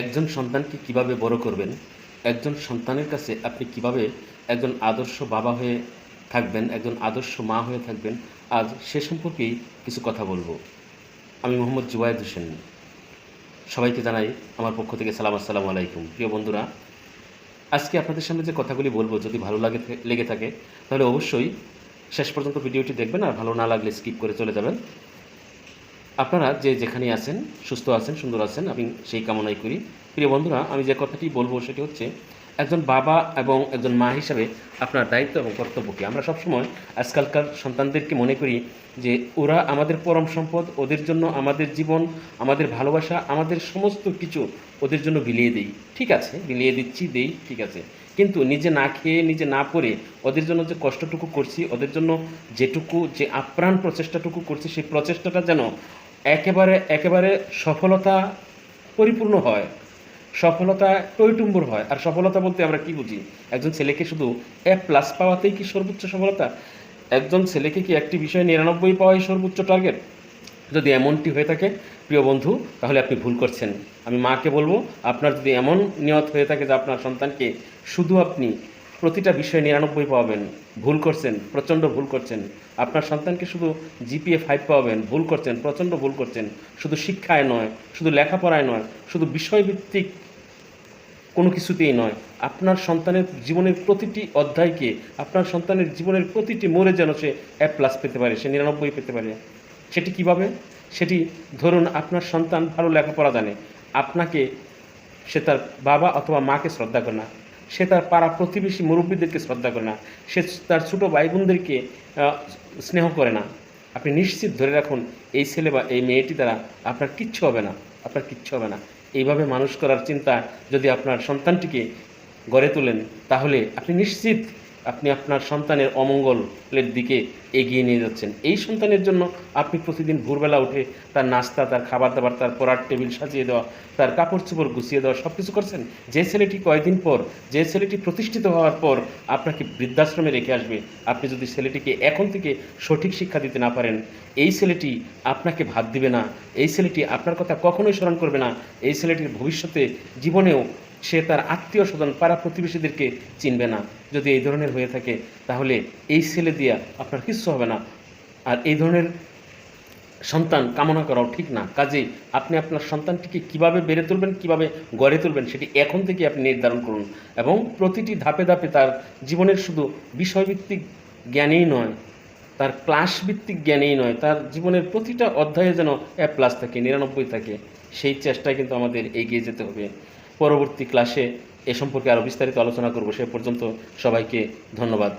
একজন সন্তানকে কীভাবে বড় করবেন? একজন সন্তানের কাছে আপনি কীভাবে একজন আদর্শ বাবা হয়ে থাকবেন, একজন আদর্শ মা হয়ে থাকবেন? আজ সে সম্পর্কেই কিছু কথা বলব। আমি মোহাম্মদ জুবায়েদ হোসেন। সবাইকে জানাই আমার পক্ষ থেকে সালাম, আসসালামু আলাইকুম। প্রিয় বন্ধুরা, আজকে আপনাদের সামনে যে কথাগুলি বলব, যদি ভালো লাগে লেগে থাকে, তাহলে অবশ্যই শেষ পর্যন্ত ভিডিওটি দেখবেন আর ভালো না লাগলে স্কিপ করে চলে যাবেন। আপনারা যে যেখানে আছেন, সুস্থ আছেন, সুন্দর আছেন, আমি সেই কামনাই করি। প্রিয় বন্ধুরা, আমি যে কথাটি বলব সেটি হচ্ছে, একজন বাবা এবং একজন মা হিসাবে আপনার দায়িত্ব এবং কর্তব্য কি? আমরা সবসময় আজকালকার সন্তানদেরকে মনে করি যে, ওরা আমাদের পরম সম্পদ, ওদের জন্য আমাদের জীবন, আমাদের ভালোবাসা, আমাদের সমস্ত কিছু ওদের জন্য বিলিয়ে দিই। ঠিক আছে, বিলিয়ে দিচ্ছি, দেই, ঠিক আছে। কিন্তু নিজে না খেয়ে, নিজে না পড়ে ওদের জন্য যে কষ্টটুকু করছি, ওদের জন্য যেটুকু যে আপ্রাণ প্রচেষ্টাটুকু করছি, সেই প্রচেষ্টাটা যেন একেবারে একেবারে সফলতা পরিপূর্ণ হয়। সফলতা টইটুম্বর হয়? আর সফলতা বলতে আমরা কি বুঝি? একজন ছেলেকে শুধু এ প্লাস পাওয়াতেই কি সর্বোচ্চ সফলতা? একজন ছেলেকে কি একটি বিষয়ে নিরানব্বই পাওয়াই সর্বোচ্চ টার্গেট যদি এমনটি হয়ে থাকে, প্রিয় বন্ধু, তাহলে আপনি ভুল করছেন। আমি মাকে বলব, আপনার যদি এমন নিয়ত হয়ে থাকে যে আপনার সন্তানকে শুধু আপনি প্রতিটা বিষয়ে নিরানব্বই পাবেন ভুল করছেন, প্রচণ্ড ভুল করছেন। আপনার সন্তানকে শুধু জিপিএ ফাইভ পাবেন ভুল করছেন, প্রচণ্ড ভুল করছেন। শুধু শিক্ষায় নয়, শুধু লেখাপড়ায় নয়, শুধু বিষয়ভিত্তিক কোনো কিছুতেই নয়। আপনার সন্তানের জীবনের প্রতিটি অধ্যায়কে, আপনার সন্তানের জীবনের প্রতিটি মোড়ে যেন সে এ প্লাস পেতে পারে, সে নিরানব্বই পেতে পারে। সেটি কীভাবে? সেটি ধরুন আপনার সন্তান ভালো লেখাপড়া জানে। আপনাকে সে তার বাবা অথবা মাকে শ্রদ্ধা করে না। সে তার পাড়া প্রতিবেশী মুরব্বীদেরকে শ্রদ্ধা করে না। সে তার ছোটো ভাই বোনদেরকে স্নেহ করে না। আপনি নিশ্চিত ধরে রাখুন, এই ছেলে বা এই মেয়েটি দ্বারা আপনার কিচ্ছু হবে না, আপনার কিচ্ছু হবে না। এইভাবে মানুষ করার চিন্তা যদি আপনার সন্তানটিকে গড়ে তোলেন, তাহলে আপনি নিশ্চিত আপনি আপনার সন্তানের অমঙ্গলের দিকে এগিয়ে নিয়ে যাচ্ছেন। এই সন্তানের জন্য আপনি প্রতিদিন ভোরবেলা উঠে তার নাস্তা, তার খাবার দাবার তার পড়ার টেবিল সাজিয়ে দেওয়া, তার কাপড় চোপড় গুছিয়ে দেওয়া সব কিছু করছেন। যে ছেলেটি কয়েকদিন পর, যে ছেলেটি প্রতিষ্ঠিত হওয়ার পর আপনাকে বৃদ্ধাশ্রমে রেখে আসবে। আপনি যদি ছেলেটিকে এখন থেকে সঠিক শিক্ষা দিতে না পারেন, এই ছেলেটি আপনাকে ভাত দিবে না। এই ছেলেটি আপনার কথা কখনোই স্মরণ করবে না। এই ছেলেটির ভবিষ্যতে জীবনেও সে তার আত্মীয় স্বজন, পাড়া প্রতিবেশীদেরকে চিনবে না। যদি এই ধরনের হয়ে থাকে, তাহলে এই ছেলে দিয়া আপনার কিচ্ছু হবে না। আর এই ধরনের সন্তান কামনা করাও ঠিক না। কাজেই আপনি আপনার সন্তানটিকে কীভাবে বেড়ে তুলবেন, কীভাবে গড়ে তুলবেন, সেটি এখন থেকে আপনি নির্ধারণ করুন। এবং প্রতিটি ধাপে ধাপে তার জীবনের শুধু বিষয়ভিত্তিক জ্ঞানেই নয়, তার ক্লাস ভিত্তিক জ্ঞানেই নয়, তার জীবনের প্রতিটা অধ্যায়ে যেন এ প্লাস থাকে, নিরানব্বই থাকে, সেই চেষ্টায় কিন্তু আমাদের এগিয়ে যেতে হবে। পরবর্তী ক্লাসে এ সম্পর্কে আরও বিস্তারিত আলোচনা করব। সে পর্যন্ত সবাইকে ধন্যবাদ।